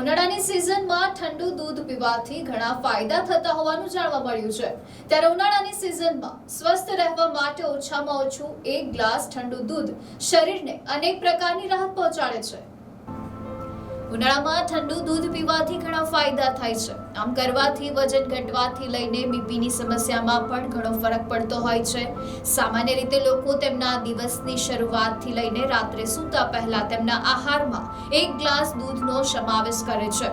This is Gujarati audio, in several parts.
ઉનાળાની સિઝનમાં ઠંડુ દૂધ પીવાથી ઘણા ફાયદા થતા હોવાનું જાણવા મળ્યું છે. ત્યારે ઉનાળાની સિઝનમાં સ્વસ્થ રહેવા માટે ઓછામાં ઓછું એક ગ્લાસ ઠંડુ દૂધ શરીરને અનેક પ્રકારની રાહત પહોંચાડે છે. ઉનાળામાં ઠંડુ દૂધ પીવાથી ઘણા ફાયદા થાય છે. આમ કરવાથી, વજન ઘટવાથી લઈને બીપીની સમસ્યામાં પણ ઘણો ફરક પડતો હોય છે. સામાન્ય રીતે લોકો તેમના દિવસની શરૂઆતથી લઈને રાત્રે સૂતા પહેલા તેમના આહારમાં એક ગ્લાસ દૂધનો સમાવેશ કરે છે.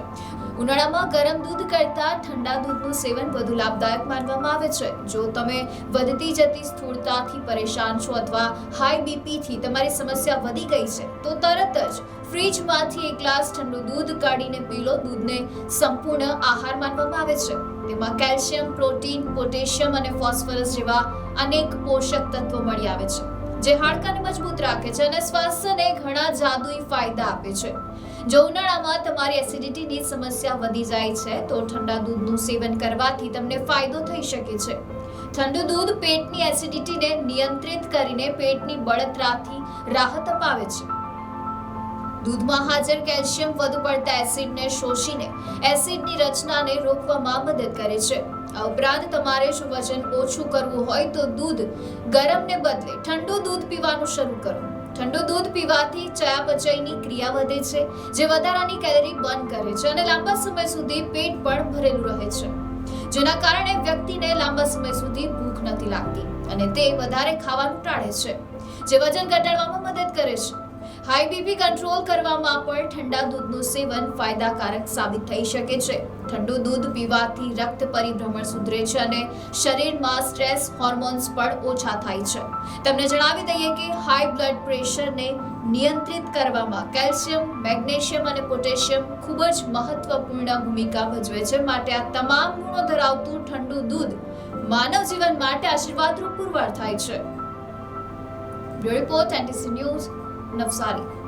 ઉનાળામાં ગરમ દૂધ કરતાં ઠંડા દૂધનું સેવન વધુ લાભદાયક માનવામાં આવે છે. જો તમે વધતી જતી સ્થૂળતાથી પરેશાન છો અથવા હાઈ બીપીથી તમારી સમસ્યા વધી ગઈ છે, તો તરત જ ફ્રીજમાંથી એક ગ્લાસ ઠંડુ દૂધ કાઢીને પી લો દૂધને સંપૂર્ણ આહાર માનવામાં આવે છે. તેમાં કેલ્શિયમ, પ્રોટીન, પોટેશિયમ અને ફોસ્ફરસ જેવા અનેક પોષક તત્વો મળી આવે છે. જે હાડકાને મજબૂત રાખે છે અને સ્વાસ્થ્યને ઘણા જાદુઈ ફાયદા આપે છે. જો ઉનાળામાં તમારી એસિડિટીની સમસ્યા વધી જાય છે, તો ઠંડા દૂધનું સેવન કરવાથી તમને ફાયદો થઈ શકે છે. ઠંડુ દૂધ પેટની એસિડિટીને નિયંત્રિત કરીને પેટની બળતરાથી રાહત અપાવે છે. દૂધમાં હાજર કેલ્શિયમ વધુ પડતા એસિડને શોષીને એસિડની રચનાને રોકવામાં મદદ કરે છે. આ ઉપરાંત તમારે જો વજન ઓછું કરવું હોય તો દૂધ ગરમને બદલે ઠંડુ દૂધ પીવાનું શરૂ કરો. ઠંડુ દૂધ પીવાથી ચયાપચયની ક્રિયા વધે છે, જે વધારાની કેલરી બર્ન કરે છે અને લાંબા સમય સુધી પેટ પણ ભરેલું રહે છે. જેના કારણે વ્યક્તિને લાંબા સમય સુધી ભૂખ નથી લાગતી અને તે વધારે ખાવાનું ટાળે છે, જે વજન ઘટાડવામાં મદદ કરે છે. હાઈ બીપી કંટ્રોલ કરવામાં પણ ઠંડા દૂધનું સેવન ફાયદાકારક સાબિત થઈ શકે છે. ઠંડુ દૂધ પીવાથી રક્ત પરિભ્રમણ સુધરે છે અને શરીરમાં સ્ટ્રેસ હોર્મોન્સ પણ ઓછા થાય છે. તમને જણાવી દઈએ કે હાઈ બ્લડ પ્રેશરને નિયંત્રિત કરવામાં કેલ્શિયમ, મેગ્નેશિયમ અને પોટેશિયમ ખૂબ જ મહત્વપૂર્ણ ભૂમિકા ભજવે છે. માટે આ તમામ ગુણો ધરાવતું ઠંડુ દૂધ માનવ જીવન માટે આશીર્વાદરૂપ પુરવાર થાય છે. Report NTC news Navsari.